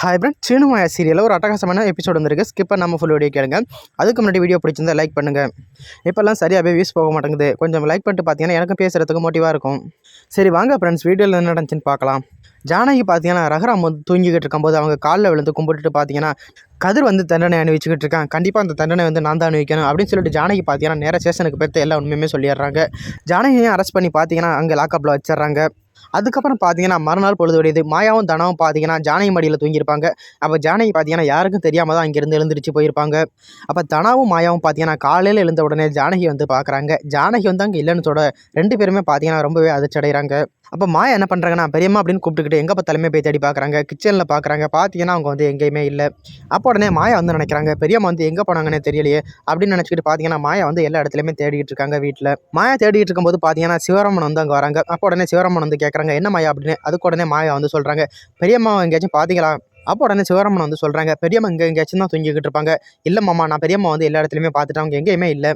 Hi friend சீனுமாயா சீரியலில் ஒரு அட்டகாசமான எபிசோட் வந்திருக்கு. ஸ்கிப் பண்ணாமல் ஃபுல் வீடியோ கேளுங்க. அதுக்கு முன்னாடி வீடியோ பிடிச்சிருந்தா லைக் பண்ணுங்கள் இப்போல்லாம் சரியாகவே வியூஸ் போக மாட்டேங்குது. கொஞ்சம் லைக் பண்ணிட்டு பார்த்தீங்கன்னா எனக்கும் பேசுகிறதுக்கு மோட்டிவாக இருக்கும். சரி வாங்க ஃப்ரெண்ட்ஸ் வீடியோவில் என்ன நடந்துச்சுன்னு பார்க்கலாம் ஜானகி பார்த்தீங்கன்னா ரகராம் வந்து தூங்கிக்கிட்டு இருக்கும்போது அவங்க காலில் விழுந்து கும்பிட்டுட்டு பார்த்தீங்கன்னா கதிர் வந்து தண்டனை அணிவிச்சுக்கிட்டு இருக்கான். கண்டிப்பாக அந்த தண்டனை வந்து நான் தான் அணிவிக்கணும் அப்படின்னு சொல்லிட்டு ஜானகி பார்த்தீங்கன்னா நேராக ஸ்டேஷனுக்கு போய்த்து எல்லா உண்மையுமே சொல்லிடுறாங்க. ஜானகியும் அரெஸ்ட் பண்ணி பார்த்தீங்கன்னா அங்கே லாக்கப்பில் வச்சிடுறாங்க. அதுக்கப்புறம் பார்த்தீங்கன்னா மறுநாள் பொழுது விடியுது மாயாவும் தனாவும் பார்த்தீங்கன்னா ஜானகி மடியில் தூங்கியிருப்பாங்க. அப்போ ஜானகி பார்த்தீங்கன்னா யாருக்கும் தெரியாமல் தான் அங்கேருந்து எழுந்திரிச்சு போயிருப்பாங்க. அப்போ தனாவும் மாயாவும் பார்த்தீங்கன்னா காலையில் எழுந்த உடனே ஜானகி வந்து பார்க்குறாங்க ஜானகி வந்து அங்கே இல்லைன்னு சொல்ல ரெண்டு பேருமே பார்த்தீங்கன்னா ரொம்பவே அதிர்ச்சி அடைகிறாங்க அப்போ மாயா என்ன பண்ணுறாங்கன்னா பெரியம்மா அப்படின்னு கூப்பிட்டுக்கிட்டு எங்கே பார்த்தாலுமே போய் தேடி பார்க்குறாங்க கிச்சனில் பார்க்குறாங்க பார்த்தீங்கன்னா அவங்க வந்து எங்கேயுமே இல்லை. அப்போ உடனே மாயா வந்து நினைக்கிறாங்க பெரியம்மா வந்து எங்கே போனாங்கன்னே தெரியலையே. அப்படின்னு நினச்சிக்கிட்டு பார்த்தீங்கன்னா மாயா வந்து எல்லா இடத்துலையுமே தேடிட்டு இருக்காங்க வீட்டில் மாயா தேடிட்டு இருக்கும்போது பார்த்தீங்கன்னா சிவராமன் வந்து அங்கே வராங்க. அப்போ உடனே சிவராமன் வந்து கேட்குறாங்க என்ன மாயா? அப்படின்னு அதுக்கு உடனே மாயா வந்து சொல்கிறாங்க பெரியம்மா எங்கேயாச்சும் பார்த்தீங்களா அப்போ உடனே சிவராமன் வந்து சொல்கிறாங்க பெரியம்மா இங்கே எங்கேயாச்சும் தான் தூங்கிக்கிட்டு இருப்பாங்க. இல்லை மாமா நான் பெரியம்மா வந்து எல்லா இடத்துலையுமே பார்த்துட்டு அவங்க எங்கேயுமே இல்லை.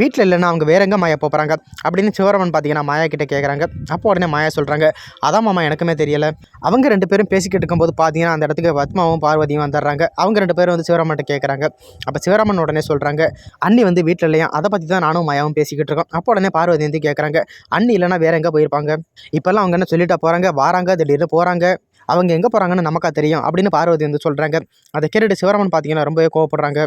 வீட்டில் இல்லைன்னா அவங்க வேற எங்கே மாயா போகிறாங்க அப்படின்னு சிவராமன் பார்த்தீங்கன்னா மாயா கிட்டே கேட்குறாங்க அப்போ உடனே மாயா சொல்கிறாங்க அதான் மாமா எனக்குமே தெரியலை. அவங்க ரெண்டு பேரும் பேசிக்கிட்டு இருக்கும்போது பார்த்தீங்கன்னா அந்த இடத்துக்கு பத்மாவும் பார்வதியும் வந்துடுறாங்க. அவங்க ரெண்டு பேரும் வந்து சிவராமன்ட்ட கேட்குறாங்க அப்போ சிவராமன் உடனே சொல்கிறாங்க அண்ணி வந்து வீட்டில் இல்லையா? அதை பற்றி தான் நானும் மாயாவும் பேசிக்கிட்டு இருக்கோம். அப்போ உடனே பார்வதி வந்து கேட்குறாங்க அண்ணி இல்லைன்னா வேற எங்கே போயிருப்பாங்க? இப்போல்லாம் அவங்க என்ன சொல்லிட்டா போகிறாங்க வாராங்க திடீர்னு போகிறாங்க அவங்க எங்கே போகிறாங்கன்னு நமக்கா தெரியும் அப்படின்னு பார்வதி வந்து சொல்கிறாங்க அதை கேட்டுட்டு சிவராமன் பார்த்தீங்கன்னா ரொம்பவே கோவப்படுறாங்க.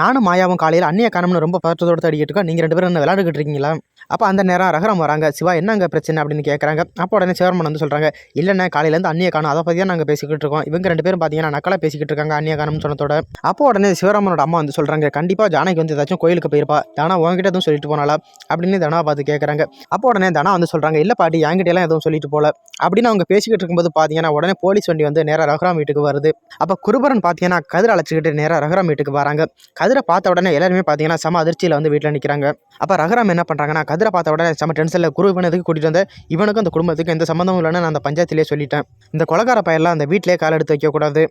நானும் மாயாவும் காலையில் அன்னிய காணம்னு ரொம்ப பதற்றத்தோடு தடிக்கிட்டு இருக்கோம். நீங்கள் ரெண்டு பேரும் என்ன விளையாண்டுக்கிட்டு இருக்கீங்களா? அப்போ அந்த நேரம் ரகரம் வராங்க. சிவா என்னங்க பிரச்சனை அப்படின்னு கேட்குறாங்க அப்போ உடனே சிவராமன் வந்து சொல்கிறாங்க இல்லைண்ணே காலையிலேருந்து அண்ணிய காணும். அதை பற்றி தான் நாங்கள் பேசிக்கிட்டு இருக்கோம். இவங்க ரெண்டு பேரும் பார்த்தீங்கன்னா நக்கலாக பேசிக்கிட்டு இருக்காங்க அண்ணிய காணம்னு சொன்னதோட. அப்போ உடனே சிவராமனோட அம்மா வந்து சொல்கிறாங்க கண்டிப்பாக ஜானகி வந்து ஏதாச்சும் கோயிலுக்கு போயிருப்பா. தானா உங்ககிட்ட எதுவும் சொல்லிட்டு போனாலா அப்படின்னு தனா பார்த்து கேட்குறாங்க அப்போ உடனே தனா வந்து சொல்கிறாங்க இல்லை பாட்டி என்கிட்ட எல்லாம் எதுவும் சொல்லிட்டு போல. அப்படின்னு அவங்க பேசிக்கிட்டு இருக்கும்போது பார்த்தீங்கன்னா உடனே போலீஸ் வண்டி வந்து நேராக ரகுராம் வீட்டுக்கு வருது. அப்போ குருபரன் பார்த்தீங்கன்னா கதிரை அழைச்சிக்கிட்டு நேராக ரகுராம் வீட்டுக்கு வராங்க. கதிரை பார்த்த உடனே எல்லாருமே பார்த்தீங்கன்னா செம அதிர்ச்சியில் வந்து வீட்டில் நிற்கிறாங்க அப்போ ரகுராம் என்ன பண்ணுறாங்கன்னா கதிரை பார்த்த உடனே செம டென்ஷனில் குரு இவனதுக்கு கூட்டிகிட்டு வந்த? இவனுக்கும் அந்த குடும்பத்துக்கு எந்த சம்மந்தமும் இல்லைன்னு நான் அந்த பஞ்சாயத்திலே சொல்லிட்டேன். இந்த கொலகார பையெல்லாம் அந்த வீட்டிலே கால் எடுத்து வைக்கக்கூடாது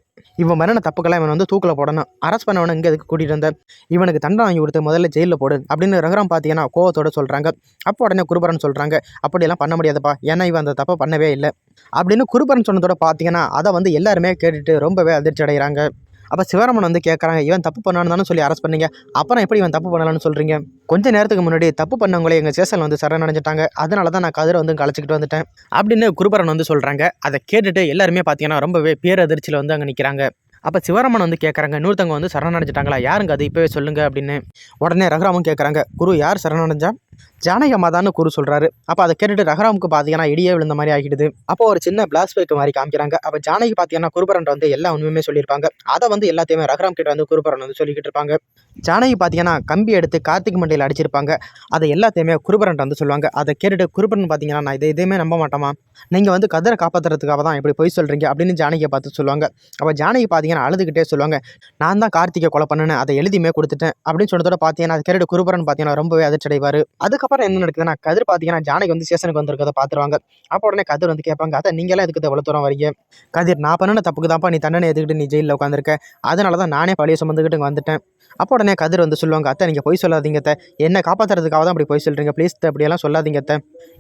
இவன் மரண தப்புக்கெல்லாம் இவன் வந்து தூக்கில் போடணும். அரெஸ்ட் பண்ணவன இங்கே எதுக்கு கூட்டிகிட்டு வந்தேன் இவனுக்கு தண்டனை வாங்கி கொடுத்து முதல்ல ஜெயிலில் போடு அப்படின்னு ரகுராம் பார்த்தீங்கன்னா கோவத்தோட சொல்கிறாங்க அப்போ உடனே குருபரன் சொல்கிறாங்க அப்படியெல்லாம் பண்ண முடியாதுப்பா. ஏன்னா இவன் அந்த தப்பை பண்ணவே இல்லை. அப்படின்னு குருபரன் சொன்னதோட பார்த்தீங்கன்னா அதை வந்து எல்லாருமே கேட்டுட்டு ரொம்பவே அதிர்ச்சி அடைகிறாங்க. அப்போ சிவராமன் வந்து கேட்குறாங்க இவன் தப்பு பண்ணான்னு தானே சொல்லி அரெஸ்ட் பண்ணீங்க. அப்புறம் எப்படி இவன் தப்பு பண்ணலான்னு சொல்கிறீங்க கொஞ்ச நேரத்துக்கு முன்னாடி தப்பு பண்ணவங்களே எங்கள் சேசல் வந்து சரணடைஞ்சிட்டாங்க அதனால தான் நான் கதிரை வந்து கழிச்சிக்கிட்டு வந்துட்டேன் அப்படின்னு குருபரன் வந்து சொல்கிறாங்க அதை கேட்டுட்டு எல்லாருமே பார்த்தீங்கன்னா ரொம்பவே பேரதிர்ச்சியில் வந்து அங்கே நிற்கிறாங்க அப்போ சிவராமன் வந்து கேட்குறாங்க இன்னொருத்தவங்க வந்து சரணடைஞ்சிட்டாங்களா யாருங்க அது? இப்போவே சொல்லுங்க அப்படின்னு. உடனே ரகுராமும் கேட்குறாங்க குரு யார் சரணடைஞ்சா ஜானகி அம்மா தான் குரு சொல்கிறாரு அப்போ அதை கேட்டுட்டு ரகராமுக்கு பார்த்தீங்கன்னா இடியே விழுந்த மாதிரி ஆகிடுது. அப்போ ஒரு சின்ன பிளாஸ் பேக் மாதிரி காமிக்கிறாங்க. அப்போ ஜானகி பார்த்தீங்கன்னா குருபரன் வந்து எல்லா உண்மையுமே சொல்லியிருப்பாங்க. அதை வந்து எல்லாத்தையுமே ரகராம் கிட்ட வந்து குருபரன் வந்து சொல்லிக்கிட்டு இருப்பாங்க. ஜானகி பார்த்தீங்கன்னா கம்பி எடுத்து கார்த்திக் மண்டையில் அடிச்சிருப்பாங்க. அதை எல்லாத்தையுமே குருபரன் வந்து சொல்லுவாங்க. அதை கேட்டுட்டு குருபரன் பார்த்தீங்கன்னா நான் இதை எதையுமே நம்ப மாட்டோமா நீங்கள் வந்து கதிரை காப்பாற்றுறதுக்காக தான் இப்படி போய் சொல்கிறீங்க அப்படின்னு ஜானகியை பார்த்து சொல்லுவாங்க. அப்போ ஜானகி பார்த்தீங்கன்னா அழுதுகிட்டே சொல்லுவாங்க. நான் தான் கார்த்திகை கொலை பண்ணினேன் அதை எழுதியுமே கொடுத்துட்டேன். அப்படின்னு சொன்னதோட பார்த்தீங்கன்னா அதை கேட்டுட்டு குருபரன் பார்த்தீங்கன்னா ரொம்பவே அதிர்ச்சி அடைவார் அதுக்கப்புறம் என்ன நடக்குதுன்னா கதிர் பார்த்தீங்கன்னா ஜானகி வந்து ஸ்டேஷனுக்கு வந்திருக்கதை பார்த்துருவாங்க அப்போ உடனே கதிர் வந்து கேட்பாங்க அதை நீங்களாம் எதுக்கு எவ்வளோ தூரம் வரீங்க? கதிர் நான் பண்ணின தப்புக்கு தான்ப்பா நீ தண்டனை எதுக்கிட்டு நீ ஜெயிலில் உட்காந்துருக்க அதனால தான் நானே பழைய சுமந்துக்கிட்டு இங்கே வந்துட்டேன். அப்போ உடனே கதிர் வந்து சொல்லுவாங்க அத்தை நீங்கள் பொய் சொல்லாதீங்க அத்தை. என்ன காப்பாற்றுறதுக்காக தான் அப்படி பொய் சொல்கிறீங்க ப்ளீஸ் அப்படியெல்லாம் சொல்லாதீங்க அத்தை.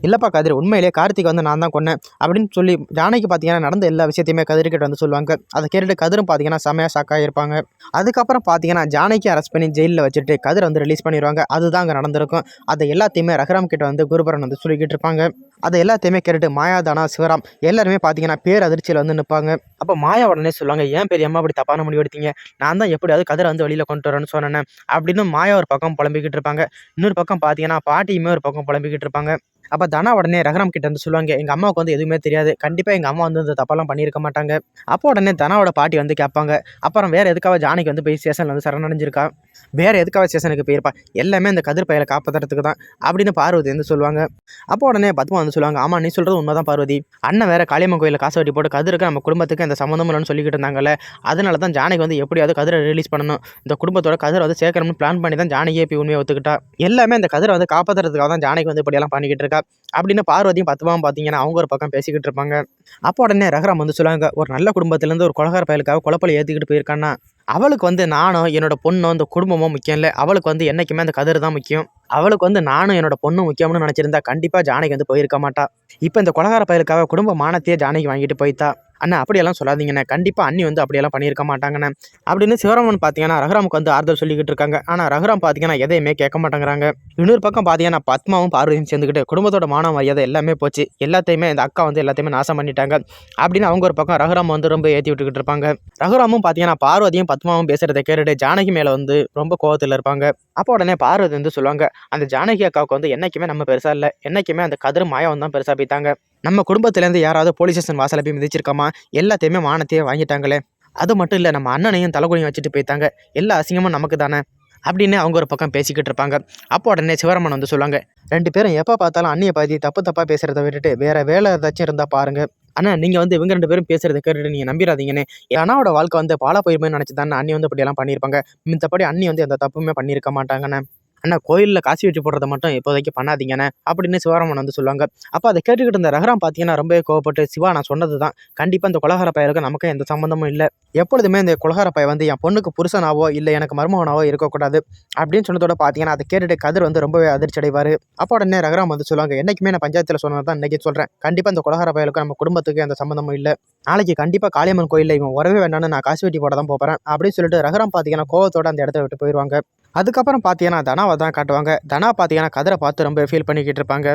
இல்லைப்பா கதிர் உண்மையிலே கார்த்திக் வந்து நான் தான் கொன்னேன். அப்படின்னு சொல்லி ஜானகி பார்த்தீங்கன்னா நடந்த எல்லா விஷயத்தையுமே கதிர்கிட்ட வந்து சொல்லுவாங்க. அதை கேட்டுட்டு கதிரும் பார்த்தீங்கன்னா செமையாக ஷாக்காக இருப்பாங்க அதுக்கப்புறம் பார்த்தீங்கன்னா ஜானகி அரெஸ்ட் பண்ணி ஜெயிலில் வச்சுட்டு கதிர் வந்து ரிலீஸ் பண்ணிடுவாங்க அதுதான் அங்கே நடந்திருக்கும். அதை எல்லாத்தையும் ரகுராம் கிட்ட வந்து குருபரன் வந்து சொல்லிக்கிட்டு இருப்பாங்க. அதை எல்லாத்தையுமே கேட்டுட்டு மாயாதானா சிவராம் எல்லாருமே பார்த்தீங்கன்னா பேர் அதிர்ச்சியில் வந்து நிற்பாங்க அப்போ மாயா உடனே சொல்லுவாங்க ஏன் பெரியம்மா அப்படி தப்பான முடிவு எடுத்தீங்க? நான் தான் எப்படியாவது கதிரை வந்து வெளியில் கொண்டு வரேன்னு சொன்னேன் அப்படின்னு மாயா ஒரு பக்கம் புலம்பிக்கிட்டு இருப்பாங்க. இன்னொரு பக்கம் பார்த்தீங்கன்னா பாட்டியுமே ஒரு பக்கம் புலம்பிக்கிட்டு இருப்பாங்க. அப்போ தனா உடனே ரகரம் கிட்ட வந்து சொல்லுவாங்க எங்கள் அம்மாவுக்கு வந்து எதுவுமே தெரியாது. கண்டிப்பாக எங்கள் அம்மா வந்து இந்த தப்பெல்லாம் பண்ணியிருக்க மாட்டாங்க. அப்போ உடனே தனாவோட பாட்டி வந்து கேட்பாங்க அப்புறம் வேறு எதுக்காக ஜானிக்கு வந்து போய் ஸ்டேஷனில் வந்து சரணடைஞ்சிருக்கா? வேறு எதுக்காக ஸ்டேஷனுக்கு போயிருப்பா? எல்லாமே இந்த கதிர் பையலை காப்பாற்றுறதுக்கு தான் அப்படின்னு பார்வதி வந்து சொல்லுவாங்க. அப்போ உடனே பத்மா வந்து சொல்லுவாங்க. ஆமாம் நீ சொல்கிறது உண்மை தான் பார்வதி. அண்ணன் வேறு காளியம்மன் கோயிலில் காசு வட்டி போட்டு கதிருக்கு நம்ம குடும்பத்துக்கு அந்த சம்மந்தமும் இல்லைன்னு சொல்லிக்கிட்டு இருந்தாங்கல்ல. அதனால தான் ஜானகி வந்து எப்படியாவது கதிரை ரிலீஸ் பண்ணணும். இந்த குடும்பத்தோட கதிரை வந்து சேர்க்கணும்னு பிளான் பண்ணி தான் ஜானகியே போய் உண்மையை ஒத்துக்கிட்டா. எல்லாமே இந்த கதிரை வந்து காப்பாற்றுறதுக்காக தான் ஜானகி வந்து இப்படியெல்லாம் பண்ணிக்கிட்டு இருக்கா. அப்படின்னு பார்வதியும் பத்துமாவும் பார்த்தீங்கன்னா அவங்க ஒரு பக்கம் பேசிக்கிட்டு இருப்பாங்க. அப்போ உடனே ரகரம் வந்து சொல்லுவாங்க ஒரு நல்ல குடும்பத்துலேருந்து ஒரு கொலகார பயலுக்காக குழப்பலை ஏற்றிக்கிட்டு போயிருக்கான்னா. அவளுக்கு வந்து நானும் என்னோட பொண்ணும் இந்த குடும்பமும் முக்கியம் இல்லை. அவளுக்கு வந்து என்றைக்குமே அந்த கதிர் தான் முக்கியம். அவளுக்கு வந்து நானும் என்னோட பொண்ணும் முக்கியம்னு நினச்சிருந்தா கண்டிப்பாக ஜானகி வந்து போயிருக்க மாட்டா. இப்போ இந்த கொலகார பயலுக்காக குடும்ப மானத்தையே ஜானகி வாங்கிட்டு போயிட்டா. அண்ணா அப்படியெல்லாம் சொல்லாதீங்கண்ணே. கண்டிப்பாக அண்ணி வந்து அப்படியெல்லாம் பண்ணியிருக்க மாட்டாங்கண்ணே. அப்படின்னு சிவராமன் பார்த்தீங்கன்னா ரகுராமுக்கு வந்து ஆறுதல் சொல்லிக்கிட்டு இருக்காங்க. ஆனால் ரகுராம் பார்த்தீங்கன்னா எதையுமே கேட்க மாட்டேங்கிறாங்க. இன்னொரு பக்கம் பார்த்தீங்கன்னா பத்மாவும் பார்வதியும் சேர்ந்துக்கிட்டு குடும்பத்தோட மான மரியாதை எல்லாமே போச்சு. எல்லாத்தையுமே இந்த அக்கா வந்து எல்லாத்தையுமே நாசம் பண்ணிட்டாங்க. அப்படின்னு அவங்க ஒரு பக்கம் ரகுராம் வந்து ரொம்ப ஏற்றி விட்டுக்கிட்டு இருப்பாங்க. ரகுராமும் பார்த்தீங்கன்னா பார்வதியும் பத்மாவும் பேசுகிறத கேட்டுட்டு ஜானகி மேலே வந்து ரொம்ப கோவத்தில் இருப்பாங்க. அப்போ உடனே பார்வதி வந்து சொல்லுவாங்க அந்த ஜானகி அக்காவுக்கு வந்து என்றைக்குமே நம்ம பெருசாக இல்லை. என்னைக்குமே அந்த கதிர் மாயம் தான் பெருசாக போய்த்தாங்க நம்ம குடும்பத்துலேருந்து யாராவது போலீஸ் ஸ்டேஷன் வாசலை போய் மிதிச்சிருக்காமா? எல்லாத்தையுமே மானத்தையே வாங்கிட்டாங்களே. அது மட்டும் இல்லை நம்ம அண்ணனையும் தலைகுனியும் வச்சுட்டு போயிட்டாங்க. எல்லா அசிங்கமும் நமக்கு தானே? அப்படின்னு அவங்க ஒரு பக்கம் பேசிக்கிட்டு இருப்பாங்க. அப்போ உடனே சிவரமன் வந்து சொல்லுவாங்க ரெண்டு பேரும் எப்போ பார்த்தாலும் அண்ணியை பற்றி தப்பு தப்பாக பேசுகிறத விட்டுட்டு வேற வேலை ஏதாச்சும் இருந்தால் பாருங்கள் ஆனால் நீங்கள் வந்து இவங்க ரெண்டு பேரும் பேசுகிறத கேட்டு நீங்கள் நம்பிடாதீங்கன்னு அண்ணாவோட வாழ்க்கை வந்து பாலா போயிருமே நினச்சி தானே அண்ணி வந்து இப்படியெல்லாம் பண்ணியிருப்பாங்க. மித்தபடி அண்ணி வந்து எந்த தப்புமே பண்ணியிருக்க மாட்டாங்கண்ணே. அண்ணா கோயிலில் காசி வெட்டி போடுறத மட்டும் இப்போதைக்கு பண்ணாதீங்கண்ணே அப்படின்னு சிவராமன் வந்து சொல்லுவாங்க. அப்போ அதை கேட்டுக்கிட்டு இருந்த ரகுராம் பார்த்தீங்கன்னா ரொம்பவே கோவப்பட்டு சிவா நான் சொன்னது தான் கண்டிப்பாக இந்த குலகார பயலுக்கு நமக்கு எந்த சம்மந்தமும் இல்லை. எப்பொழுதுமே இந்த குலகார பய வந்து என் பொண்ணுக்கு புருஷனாவோ இல்லை எனக்கு மருமகனாவோ இருக்கக்கூடாது. அப்படின்னு சொன்னதோட பார்த்தீங்கன்னா அதை கேட்டுட்டு கதிர் வந்து ரொம்பவே அதிர்ச்சி அடைவார். அப்போ உடனே ரகராம் வந்து சொல்லுவாங்க என்றைக்குமே நான் பஞ்சாயத்தில் சொன்னது தான் இன்றைக்கி சொல்கிறேன் கண்டிப்பாக இந்த குலகார பயலுக்கு நம்ம குடும்பத்துக்கு எந்த சம்மந்தமும் இல்லை. நாளைக்கு கண்டிப்பாக காளியம்மன் கோயிலில் இவன் வரவே வேண்டாம்னு நான் காசு வெட்டி போட தான் போகிறேன் அப்படின்னு சொல்லிட்டு ரகராம் பார்த்தீங்கன்னா கோவத்தோட அந்த இடத்த விட்டு போயிடுவாங்க அதுக்கப்புறம் பார்த்தீங்கன்னா தனாவை தான் காட்டுவாங்க. தனா பார்த்தீங்கன்னா கதிரை பார்த்து ரொம்ப ஃபீல் பண்ணிக்கிட்டு இருப்பாங்க.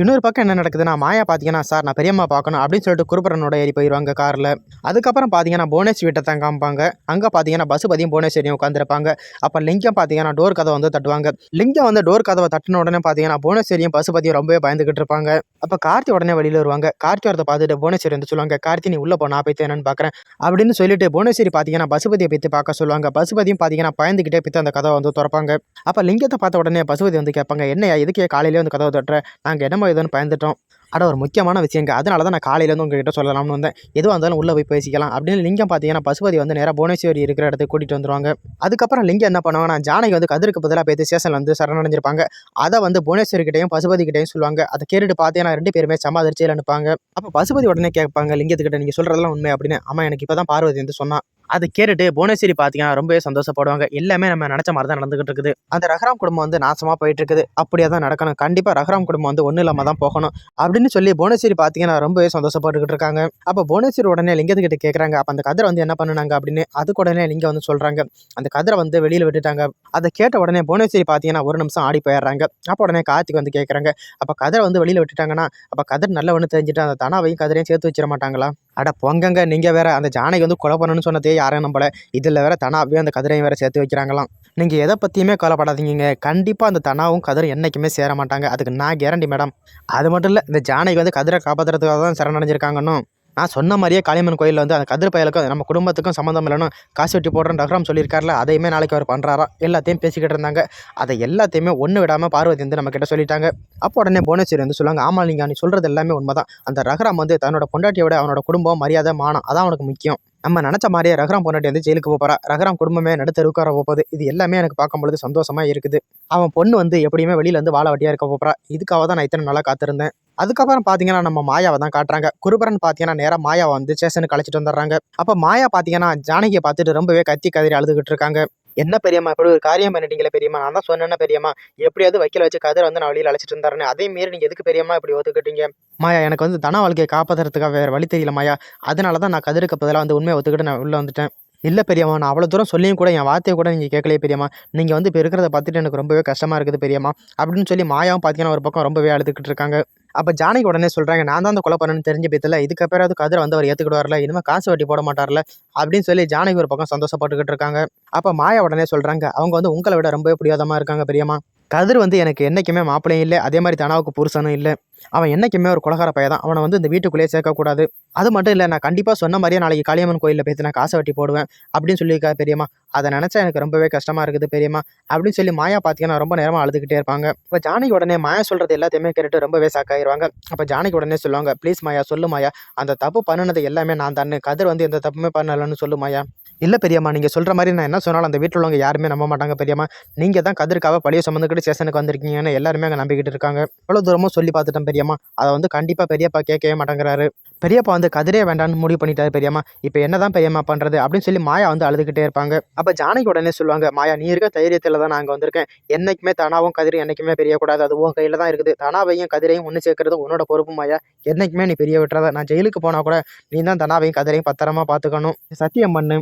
இன்னொரு பக்கம் என்ன நடக்குதுன்னா மாயா பார்த்தீங்கன்னா சார் நான் பெரியம்மா பார்க்கணும் அப்படின்னு சொல்லிட்டு குருபரனோட ஏறி போயிடுவாங்க காரில். அதுக்கப்புறம் பார்த்தீங்கன்னா புவனேஸ்வரி வீட்டை தான் காமிப்பாங்க. அங்கே பார்த்தீங்கன்னா பசுபதியும் புவனேஸ்வரியும் உட்காந்துருப்பாங்க அப்போ லிங்கம் பார்த்தீங்கன்னா டோர் கதவை வந்து தட்டுவாங்க. லிங்கம் வந்து டோர் கதவை தட்டின உடனே பார்த்தீங்கன்னா புவனேஸ்வரியும் பசுபதியும் ரொம்பவே பயந்துகிட்டு இருப்பாங்க. அப்போ கார்த்தி உடனே வெளியில் வருவாங்க. கார்த்தி வரதை பார்த்துட்டு புவனேஸ்வரி வந்து சொல்லுவாங்க கார்த்தி நீ உள்ளே போ நான் போய் என்னன்னு பார்க்குறேன் அப்படின்னு சொல்லிட்டு புவனேஸ்வரி பார்த்தீங்கன்னா பசுபதியை பற்றி பார்க்க சொல்லுவாங்க. பசுபதியும் பார்த்தீங்கன்னா பயந்துக்கிட்டே பித்து அந்த கதவை வந்து திறப்பாங்க. அப்போ லிங்கத்தை பார்த்த உடனே பசுபதி வந்து கேட்பாங்க என்னையா இதுக்கே காலையிலே வந்து கதவை தட்டுற? நாங்கள் என்னமோ இதுன்னு பயந்துட்டோம். அட ஒரு முக்கியமான விஷயங்க. அதனால தான் நான் காலையிலேருந்து உங்ககிட்ட சொல்லலாம்னு வந்தேன். எதுவாக இருந்தாலும் உள்ளே போய் பேசிக்கலாம். அப்படின்னு லிங்கம் பார்த்தீங்கன்னா பசுபதி வந்து நேராக புவனேஸ்வரி இருக்கிற இடத்துக்கு கூட்டிகிட்டு வந்துருவாங்க. அதுக்கப்புறம் லிங்கம் என்ன பண்ணுவாங்கன்னா ஜானகி வந்து கதிருக்கு பதிலாக பேசி ஸ்டேஷனில் வந்து சரணடைஞ்சிருப்பாங்க. அதை வந்து புவனேஸ்வரி கிட்டையும் பசுபதி கிட்டையும் சொல்லுவாங்க. அதை கேட்டுட்டு பார்த்தீங்கன்னா ரெண்டு பேருமே சமாதிரிச்சியில் அனுப்பாங்க அப்போ பசுபதி உடனே கேட்பாங்க லிங்கத்துக்கிட்ட நீங்கள் சொல்கிறதெல்லாம் உண்மை அப்படின்னு. ஆமாம் எனக்கு இப்போ தான் பார்வதி வந்து சொன்னான் அதை கேட்டுட்டு புவனேஸ்வரி பார்த்தீங்கன்னா ரொம்பவே சந்தோஷப்படுவாங்க. எல்லாமே நம்ம நினச்ச மாதிரி தான் நடந்துகிட்டு இருக்குது. அந்த ரஹ்ராம் குடும்பம் வந்து நாசமாக போயிட்டு இருக்குது அப்படியே தான் நடக்கணும். கண்டிப்பாக ரஹ்ராம் குடும்பம் வந்து ஒன்றும் இல்லாமல் தான் போகணும். அப்படின்னு சொல்லி புவனேஸ்வரி பார்த்தீங்கன்னா ரொம்பவே சந்தோஷப்பட்டுக்கிட்டு இருக்காங்க. அப்போ புவனேஸ்வரி உடனே லிங்கத்துக்கிட்ட கேட்குறாங்க அப்போ அந்த கதிரை வந்து என்ன பண்ணுனாங்க அப்படின்னு அதுக்கு உடனே லிங்கம் வந்து சொல்கிறாங்க அந்த கதிரை வந்து வெளியில் விட்டுட்டாங்க. அதை கேட்ட உடனே புவனேஸ்வரி பார்த்தீங்கன்னா ஒரு நிமிஷம் ஆடி போயிடுறாங்க. அப்போ உடனே கார்த்திக் வந்து கேட்குறாங்க அப்போ கதிரை வந்து வெளியில் விட்டுட்டாங்கன்னா அப்போ கதிர் நல்லவனு தெரிஞ்சுட்டு அந்த தனாவையும் கதிரையும் சேர்த்து வச்சிட மாட்டாங்களா? அட பொங்கங்க நீங்கள் வேற அந்த ஜானகி வந்து கொலை பண்ணணும்னு சொன்னதே யாரும் நம்பல. இதில் வேற தனாவையும் அந்த கதிரையும் வேற சேர்த்து வைக்கிறாங்களாம். நீங்கள் எதை பற்றியுமே கவலைப்படாதீங்க. கண்டிப்பாக அந்த தனாவும் கதிரும் என்றைக்குமே சேர மாட்டாங்க. அதுக்கு நான் கேரண்டி மேடம் அது மட்டும் இல்லை இந்த ஜானகி வந்து கதிரை காப்பாற்றுறதுக்காக தான் சரணடைஞ்சிருக்காங்கன்னு நான் சொன்ன மாதிரியே காளியம்மன் கோயிலில் வந்து அந்த கதிர் பயலுக்கும் நம்ம குடும்பத்துக்கும் சம்மந்தம் இல்லைன்னு காசு வெட்டி போடுறேன் ரகுராம் சொல்லியிருக்காருல அதையுமே நாளைக்கு அவர் பண்ணுறாரா எல்லாத்தையும் பேசிக்கிட்டு இருந்தாங்க. அதை எல்லாத்தையுமே ஒன்று விடாமல் பார்வதி வந்து நம்மக்கிட்ட சொல்லிட்டாங்க. அப்போ உடனே புவனேஸ்வரி வந்து சொல்லுவாங்க ஆமாம் நீங்கள் நீ சொல்கிறது எல்லாமே உண்மைதான். அந்த ரகுராம் வந்து தன்னோட பொண்டாட்டியோட அவனோட குடும்பம் மரியாதை மானம் அதான் அவனுக்கு முக்கியம். நம்ம நினச்ச மாதிரியே ரகுராம் பொண்டாட்டி வந்து ஜெயிலுக்கு போகிறா ரகுராம் குடும்பமே நடுத்தருக்கு வர போகுது. இது எல்லாமே எனக்கு பார்க்கும்பொழுது சந்தோஷமாக இருக்குது. அவன் பொண்ணு வந்து எப்படியுமே வெளியில் வந்து வாழ வட்டியாக இருக்க போகிறா இதுக்காக தான் நான் இத்தனை நாளாக காத்திருந்தேன். அதுக்கப்புறம் பார்த்தீங்கன்னா நம்ம மாயாவை தான் காட்டுறாங்க. குருபரன் பார்த்தீங்கன்னா நேராக மாயாவை வந்து ஸ்டேஷனுக்கு அழைச்சிட்டு வந்துடுறாங்க. அப்போ மாயா பார்த்தீங்கன்னா ஜானகியை பார்த்துட்டு ரொம்பவே கத்தி கதறி அழுதுகிட்டு இருக்காங்க. என்ன பெரியம்மா? இப்படி ஒரு காரியம் பண்ணிட்டீங்களே பெரியம்மா? நான் தான் சொன்னேன்னா பெரியம்மா எப்படியாவது வைக்கல வச்சு கதிரை வந்து நான் வெளியில் அழைச்சிட்டு இருந்தாருன்னு அதே மாரி நீங்கள் எதுக்கு பெரியம்மா இப்படி ஒத்துக்கிட்டீங்க? மாயா எனக்கு வந்து தன வாழ்க்கையை காப்பாற்றுறதுக்காக வேறு வழி தெரியல மாயா. அதனால தான் நான் கதிருக்கு பதிலாக வந்து உண்மையை ஒத்துக்கிட்டு நான் உள்ளே வந்துட்டேன். இல்லை பெரியம்மா நான் அவ்வளோ தூரம் சொல்லியும் கூட என் வார்த்தையை கூட நீங்கள் கேட்கலையே பெரியம்மா. நீங்கள் வந்து இப்போ இருக்கிறத பார்த்துட்டு எனக்கு ரொம்பவே கஷ்டமாக இருக்குது பெரியம்மா. அப்படின்னு சொல்லி மாயாவும் பார்த்தீங்கன்னா ஒரு பக்கம் ரொம்பவே அழுதுகிட்டு இருக்காங்க. அப்போ ஜானகி உடனே சொல்கிறாங்க நான் தான் அந்த கொலை பண்ணணும்னு தெரிஞ்ச பேத்துல இதுக்கப்புறம் கதிரை வந்து அவர் ஏற்றுக்கிடுவார்ல இனிமேல் காசு வட்டி போட மாட்டார்ல அப்படின்னு சொல்லி ஜானகி ஒரு பக்கம் சந்தோஷப்பட்டுக்கிட்டு இருக்காங்க. அப்போ மாயா உடனே சொல்கிறாங்க அவங்க வந்து உங்களை விட ரொம்பவே பிடிவாதமாக இருக்காங்க பெரியம்மா. கதிர் வந்து எனக்கு என்றைக்குமே மாப்பிளையும் இல்லை. அதே மாதிரி தனாவுக்கு புருஷனும் இல்லை. அவன் என்றைக்குமே ஒரு குலகார பையன் தான் அவனை வந்து இந்த வீட்டுக்குள்ளேயே சேர்க்கக்கூடாது. அது மட்டும் இல்லை நான் கண்டிப்பாக சொன்ன மாதிரியே நாளைக்கு காளியம்மன் கோயிலில் பேசி நான் காசை வட்டி போடுவேன் அப்படின்னு சொல்லியிருக்கா பெரியம்மா. அதை நினச்சா எனக்கு ரொம்பவே கஷ்டமாக இருக்குது பெரியம்மா அப்படின்னு சொல்லி மாயா பார்த்தீங்கன்னா ரொம்ப நேரமாக அழுதுகிட்டே இருப்பாங்க. இப்போ ஜானகி உடனே மாயா சொல்கிறது எல்லாத்தையுமே கேட்டுட்டு ரொம்பவே சாக்காயிருவாங்க அப்போ ஜானகி உடனே சொல்லுவாங்க ப்ளீஸ் மாயா சொல்லு மாயா. அந்த தப்பு பண்ணினது எல்லாமே நான் தானே. கதிர் வந்து எந்த தப்புமே பண்ணலன்னு சொல்லு மாயா. இல்லை பெரியம்மா நீங்கள் சொல்கிற மாதிரி நான் என்ன சொன்னாலும் அந்த வீட்டில் உள்ளவங்க யாருமே நம்ப மாட்டாங்க பெரியம்மா. நீங்கள் தான் கதிர்க்காக பழைய சுமந்துக்கிட்டு ஸ்டேஷனுக்கு வந்திருக்கீங்கன்னு எல்லாருமே அங்கே நம்பிக்கிட்டு இருக்காங்க. எவ்வளோ தூரமும் சொல்லி பார்த்துட்டேன் பெரியம்மா. அதை வந்து கண்டிப்பாக பெரியப்பா கேட்கவே மாட்டேங்கிறாரு. பெரியப்பா வந்து கதிரே வேண்டாம்னு முடிவு பண்ணிட்டாரு பெரியம்மா. இப்போ என்னதான் பெரியம்மா பண்ணுறது அப்படின்னு சொல்லி மாயா வந்து அழுதுகிட்டே இருப்பாங்க. அப்போ ஜானகி உடனே சொல்லுவாங்க மாயா நீ இருக்க தைரியத்தில் தான் நாங்கள் வந்திருக்கேன். என்றைக்குமே தனாவும் கதிரும் என்றைக்குமே பெரியக்கூடாது. அது உன் கையில் தான் இருக்குது. தனாவையும் கதிரையும் ஒன்று சேர்க்கறது உன்னோட பொறுப்பு மாயா. என்றைக்குமே நீ பெரிய விட்டுறத. நான் ஜெயிலுக்கு போனால் கூட நீ தான் தனாவையும் கதிரையும் பத்திரமா பார்த்துக்கணும். சத்தியம் பண்ணு.